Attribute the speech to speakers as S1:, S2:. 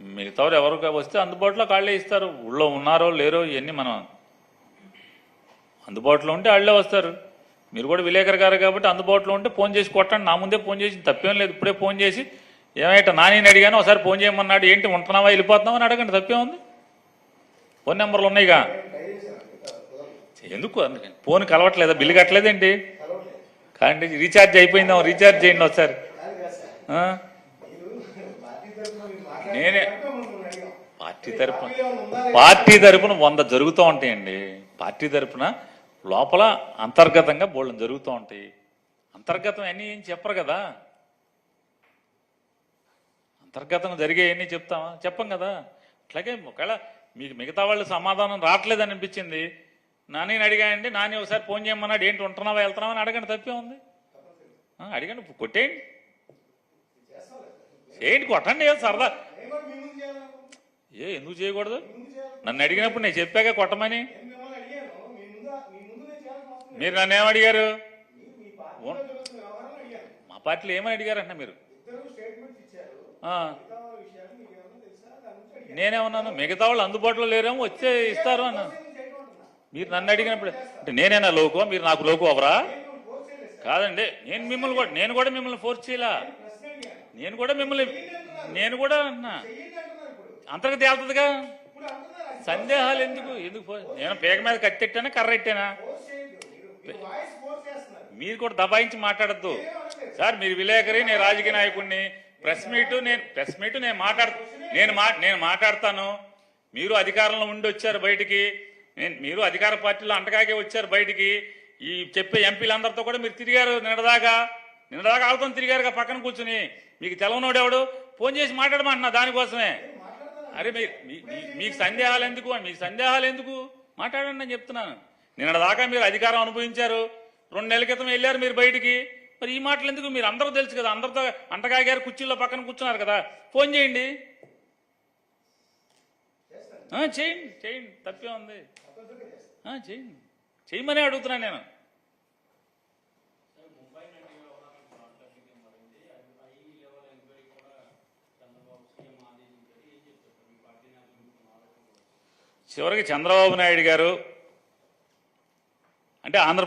S1: మిగతా
S2: ఎవరు వస్తే అందుబాటులో కాళ్ళే ఇస్తారు. ఊళ్ళో ఉన్నారో లేరో ఇవన్నీ మనం అందుబాటులో ఉంటే వాళ్ళే వస్తారు. మీరు కూడా విలేకరు గారు కాబట్టి అందుబాటులో ఉంటే ఫోన్ చేసి కొట్టండి. నా ముందే ఫోన్ చేసి తప్పేం లేదు. ఇప్పుడే ఫోన్ చేసి ఏమైతే నాని అడిగాను. ఒకసారి ఫోన్ చేయమన్నాడు. ఏంటి ఉంటున్నావా? వెళ్ళిపోతున్నావా అని అడగండి. తప్పే ఉంది? ఫోన్ నెంబర్లు ఉన్నాయిగా. ఎందుకు? అందుకని. ఫోన్ కలవట్లేదా? బిల్లు కట్టలేదేంటి? కానీ రీఛార్జ్ అయిపోయిందా? రీఛార్జ్ చేయండి ఒకసారి. నేనే- పార్టీ తరపున పార్టీ తరపున వంద జరుగుతూ ఉంటాయండి. పార్టీ తరపున లోపల అంతర్గతంగా బోళ్ళం జరుగుతూ ఉంటాయి. అంతర్గతం అన్నీ ఏం చెప్పరు కదా? అంతర్గతం జరిగేవన్నీ చెప్తామా? చెప్పం కదా. అట్లాగే ఒకవేళ మీకు మిగతా వాళ్ళు సమాధానం రావట్లేదని అనిపించింది నాని అడిగాయండి నాని ఒకసారి ఫోన్ చేయమన్నాడు ఏంటి ఉంటున్నావా వెళ్తున్నావా? అని అడగండి తప్పే ఉంది. అడిగండి కొట్టేయండి. చేయండి కొట్టండి సరదా. ఏ ఎందుకు చేయకూడదు? నన్ను అడిగినప్పుడు నేను చెప్పాక కొట్టమని. మీరు నన్ను ఏమడిగారు
S1: మా పార్టీలో
S2: ఏమని అడిగారంట మీరు? నేనేమన్నాను మిగతా వాళ్ళు అందుబాటులో లేరేమో వచ్చే ఇస్తారు అన్న. మీరు నన్ను అడిగినప్పుడు అంటే నేనేనా లోకో మీరు నాకు లోకు అవరా కాదండి నేను మిమ్మల్ని కూడా నేను కూడా మిమ్మల్ని ఫోర్స్ చేయలా. నేను కూడా మిమ్మల్ని నేను కూడా అన్నా.
S1: చెయ్యండి
S2: అంతర్గతి తేలుతుందిగా సందేహాలు ఎందుకు ఎందుకు నేను పేక మీద కత్తెట్టానా కర్ర ఎట్టానా
S1: మీరు
S2: కూడా దబాయించి మాట్లాడద్దు. సార్ మీరు విలేకరి నేను రాజకీయ నాయకుడిని. ప్రెస్ మీట్ నేను ప్రెస్ మీట్ నేను మాట్లాడు నేను మా నేను మాట్లాడతాను. మీరు అధికారంలో ఉండి వచ్చారు బయటికి. మీరు అధికార పార్టీలో అంటకాగే వచ్చారు బయటికి. ఈ చెప్పే ఎంపీలందరితో కూడా మీరు తిరిగారు నిన్నదాకా నిన్నదాకా ఆగుతాం తిరిగారుగా పక్కన కూర్చుని. మీకు తెలవనోడు ఎవడు? ఫోన్ చేసి మాట్లాడమంటున్నా దానికోసమే. అరే మీరు మీ- మీకు సందేహాలు ఎందుకు? మీకు సందేహాలు ఎందుకు? మాట్లాడండి నేను చెప్తున్నాను. నిన్నదాకా మీరు అధికారం అనుభవించారు. రెండు నెలల క్రితం వెళ్ళారు మీరు బయటికి. మరి ఈ మాటలు ఎందుకు? మీరు అందరూ తెలుసు కదా. అందరితో అంటగాగారు కుర్చీలో పక్కన కూర్చున్నారు కదా. ఫోన్ చేయండి. చేయండి చేయండి. తప్పే ఉంది. చేయండి. చేయమని అడుగుతున్నాను నేను. చివరికి చంద్రబాబు నాయుడు గారు అంటే ఆంధ్ర